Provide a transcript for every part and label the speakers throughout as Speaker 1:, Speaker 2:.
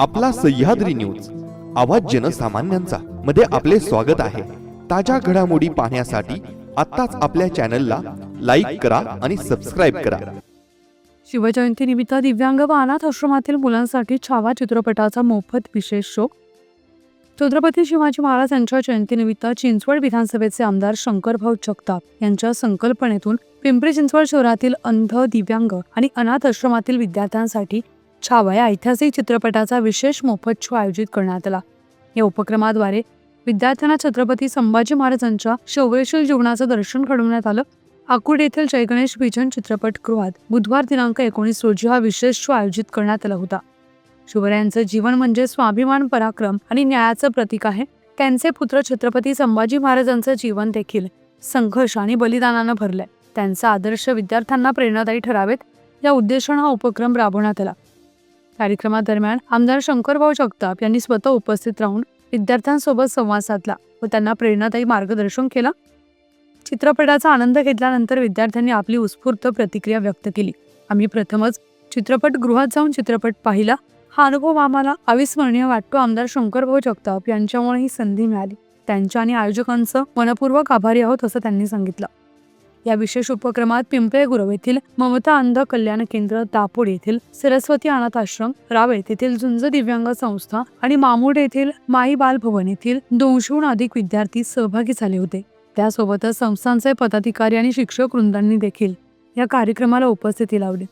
Speaker 1: आपला सह्याद्री न्यूज आवाज जनसामान्यांचा मध्ये आपले स्वागत आहे. ताज्या घडामोडी पाहण्यासाठी आत्ताच आपल्या चॅनलला लाईक करा आणि सबस्क्राईब करा.
Speaker 2: शिवजयंतीनिमित्त दिव्यांग व अनाथ आश्रमातील मुलांसाठी छावा चित्रपटाचा मोफत विशेष शो छत्रपती शिवाजी महाराज यांच्या जयंतीनिमित्त चिंचवड विधानसभेचे आमदार शंकरभाऊ जगताप यांच्या संकल्पनेतून पिंपरी चिंचवड शहरातील अंध दिव्यांग आणि अनाथ आश्रमातील विद्यार्थ्यांसाठी छावा या ऐतिहासिक चित्रपटाचा विशेष मोफत शो आयोजित करण्यात आला. या उपक्रमाद्वारे विद्यार्थ्यांना छत्रपती संभाजी महाराजांच्या शौर्यशील जीवनाचं दर्शन घडवण्यात आलं. आकुर्ड येथील जयगणेश विजन चित्रपटगृहात बुधवार दिनांक एकोणीस रोजी हा विशेष शो आयोजित करण्यात आला होता. शिवरायांचं जीवन म्हणजे स्वाभिमान पराक्रम आणि न्यायाचं प्रतीक आहे. त्यांचे पुत्र छत्रपती संभाजी महाराजांचं जीवन देखील संघर्ष आणि बलिदानानं भरलंय. त्यांचा आदर्श विद्यार्थ्यांना प्रेरणादायी ठरावेत. या उद्देशानं हा उपक्रम राबवण्यात आला. कार्यक्रमादरम्यान आमदार शंकरभाऊ जगताप यांनी स्वतः उपस्थित राहून विद्यार्थ्यांसोबत संवाद साधला व त्यांना प्रेरणादायी मार्गदर्शन केलं. चित्रपटाचा आनंद घेतल्यानंतर विद्यार्थ्यांनी आपली उत्स्फूर्त प्रतिक्रिया व्यक्त केली. आम्ही प्रथमच चित्रपटगृहात जाऊन चित्रपट पाहिला. हा अनुभव आम्हाला अविस्मरणीय वाटतो. आमदार शंकरभाऊ जगताप यांच्यामुळे ही संधी मिळाली. त्यांच्या आणि आयोजकांचं मनपूर्वक आभारी आहोत असं त्यांनी सांगितलं. या विशेष उपक्रमात पिंपळे गुरव येथील ममता अंध कल्याण केंद्र दापोड येथील सरस्वती अनाथ आश्रम रावेत येथील झुंज दिव्यांग संस्था आणि मामूड येथील माई बाल भवन येथील दोनशेहून अधिक विद्यार्थी सहभागी झाले होते. त्यासोबतच संस्थांचे पदाधिकारी आणि शिक्षक वृंदांनी देखील या कार्यक्रमाला उपस्थिती लावली.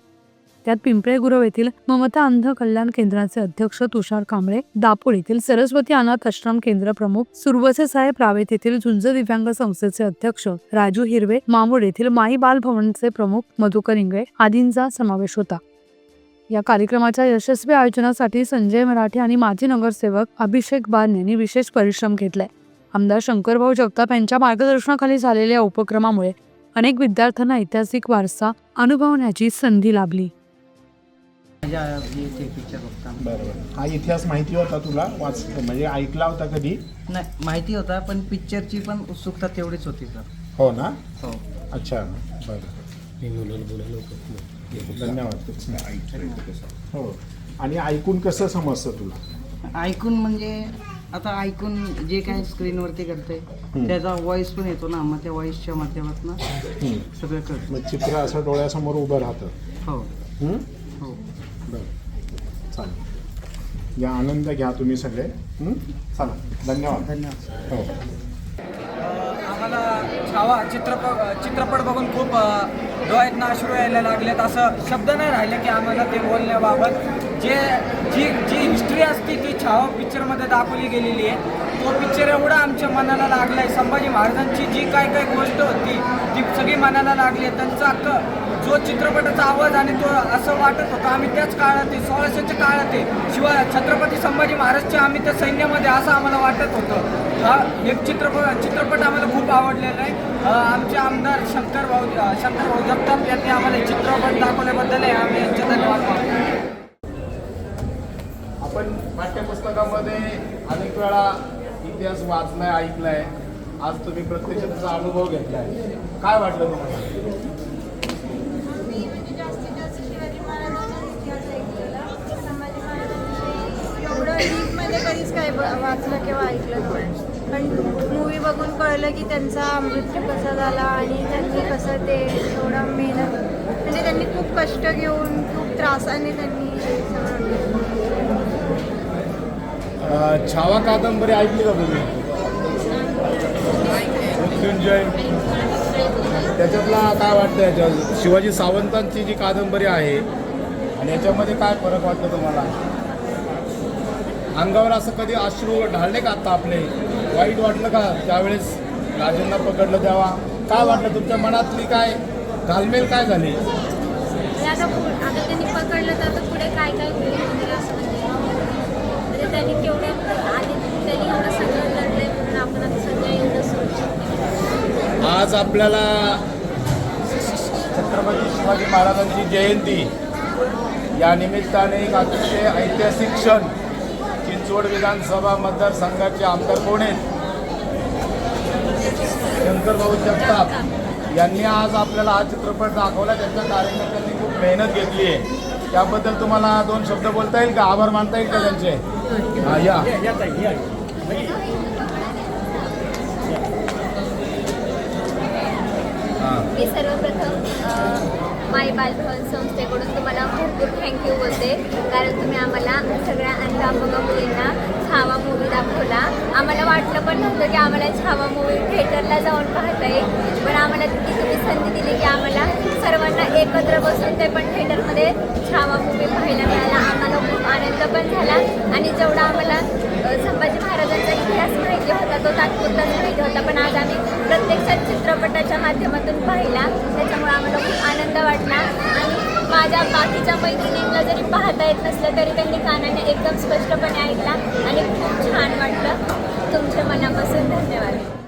Speaker 2: त्यात पिंपळे गुरव येथील ममता अंध कल्याण केंद्राचे अध्यक्ष तुषार कांबळे दापोड येथील सरस्वती अनाथ आश्रम केंद्र प्रमुख सुरवसे साहेब रावेत येथील झुंज दिव्यांग संस्थेचे अध्यक्ष राजू हिरवे मामूड येथील माई बाल भवनचे प्रमुख मधुकर इंगळे आदींचा समावेश होता. या कार्यक्रमाच्या यशस्वी आयोजनासाठी संजय मराठे आणि माजी नगरसेवक अभिषेक बान यांनी विशेष परिश्रम घेतलाय. आमदार शंकरभाऊ जगताप यांच्या मार्गदर्शनाखाली झालेल्या उपक्रमामुळे अनेक विद्यार्थ्यांना ऐतिहासिक वारसा अनुभवण्याची संधी लाभली.
Speaker 3: पिक्चर बघता
Speaker 4: बरोबर. हा इतिहास माहिती होता तुला? वाच म्हणजे ऐकला होता कधी?
Speaker 3: नाही माहिती होता पण पिक्चरची पण उत्सुकता तेवढीच होती सर
Speaker 4: हो ना?
Speaker 3: हो.
Speaker 4: अच्छा बरं. धन्यवाद. हो. आणि ऐकून कसं समजतं तुला?
Speaker 3: ऐकून म्हणजे आता ऐकून जे काही स्क्रीनवरती करते त्याचा व्हॉइस पण येतो ना मग त्या व्हॉइसच्या माध्यमातून
Speaker 4: हम्म.
Speaker 3: सगळं
Speaker 4: मग चित्र असं डोळ्यासमोर उभं राहतं.
Speaker 3: हो.
Speaker 4: हम्म?
Speaker 3: हो
Speaker 4: बरं चालेल या आनंद घ्या तुम्ही सगळे. हम्म? चला धन्यवाद.
Speaker 3: धन्यवाद.
Speaker 4: हो.
Speaker 5: आम्हाला छावा चित्रपट चित्रपट बघून खूप अ, डोळ्यातनं अश्रू यायला लागलेत. असं शब्द नाही राहिले की आम्हाला ते बोलण्याबाबत. जे जी जी हिस्ट्री असते ती छावा पिक्चरमध्ये दाखवली गेलेली आहे. तो पिक्चर एवढा आमच्या मनाला लागला आहे संभाजी महाराजांची जी काय काय गोष्ट होती ती सगळी मनाला लागली आहे. त्यांचा अख्खं जो चित्रपटाचा आवाज आणि तो असं वाटत होतं आम्ही त्याच काळात आहे सोळाशेच्या काळात आहे शिवाय छत्रपती संभाजी महाराजच्या आम्ही त्या सैन्यामध्ये असं आम्हाला वाटत होतं. हा एक चित्रपट चित्रपट आम्हाला खूप आवडलेला आहे. आमचे आमदार शंकर भाऊ शंकर भाऊ जगताप यांनी आम्हाला चित्रपट दाखवल्याबद्दल आहे आम्ही यांचे धन्यवाद मानतो
Speaker 4: आपण पुस्तकामध्ये अनेक वेळा इतिहास वाचलाय ऐकलाय. आज तुम्ही प्रत्यक्ष त्याचा अनुभव घेतलाय काय वाटलं तुम्हाला?
Speaker 6: म्हणजे एवढं कधीच काय वाचलं किंवा ऐकलं पण मूवी बघून कळलं की त्यांचा मृत्यू कसा झाला आणि त्यांनी कसं ते एवढं मेहनत म्हणजे त्यांनी खूप कष्ट घेऊन खूप त्रासाने त्यांनी सगळं
Speaker 4: छावा कादंबरी ऐकली का तुम्ही? मृत्युंजय. त्याच्यातला काय वाटतं याच्या शिवाजी सावंतांची जी कादंबरी आहे आणि याच्यामध्ये काय फरक वाटतं तुम्हाला? अंगावर असं कधी अश्रू ढाळले का आता आपले? वाईट वाटलं का त्यावेळेस राजांना पकडलं तेव्हा? काय वाटलं तुमच्या मनातली काय घालमेल काय झाली?
Speaker 6: आता त्यांनी पकडलं तर पुढे काय काय होईल वगैरे असं म्हणजे म्हणजे त्यांनी केवढ्या आधी त्यांनी एवढं सगळं लढलंय म्हणून आपण आता सगळं एवढं सोडू
Speaker 4: आज आपल्याला छत्रपती शिवाजी महाराजांची जयंती. या निमित्ताने एक अतिशय ऐतिहासिक क्षण चिंचवड विधानसभा मतदारसंघाचे आमदार कोण आहेत? शंकरभाऊ जगताप यांनी आज आपल्याला हा चित्रपट दाखवला. त्यांच्या कार्यकर्त्यांनी खूप मेहनत घेतली आहे. त्याबद्दल तुम्हाला दोन शब्द बोलता येईल का? आभार मानता येईल का त्यांचे? हा, या.
Speaker 7: मी सर्वप्रथम माय बालभवन संस्थेकडून तुम्हाला भरपूर थँक्यू बोलते. कारण तुम्ही आम्हाला सगळ्या अंध अपंग मुलींना छावा मूवी दाखवला. आम्हाला वाटलं पण नव्हतं की आम्हाला छावा मूवी थिएटरला जाऊन पाहता येईल. पण आम्हाला ती तुम्ही संधी दिली की आम्हाला सर्वांना एकत्र बसून ते पण थिएटरमध्ये छावा मूवी पाहायला मिळाला. आम्हाला खूप आनंद पण झाला. आणि जेवढा आम्हाला संभाजी महाराजांचा इतिहास माहिती होता तो तात्पुरताच माहिती होता. पण आज आम्ही प्रत्यक्षात चित्रपटाच्या माध्यमातून पाहिला. त्याच्यामुळे आम्हाला खूप आनंद वाटला. आणि माझ्या बाकीच्या मैत्रिणींना जरी पाहता येत नसलं तरी त्यांनी कानाने एकदम स्पष्टपणे ऐकला. आणि खूप छान वाटलं. तुमच्या मनापासून धन्यवाद.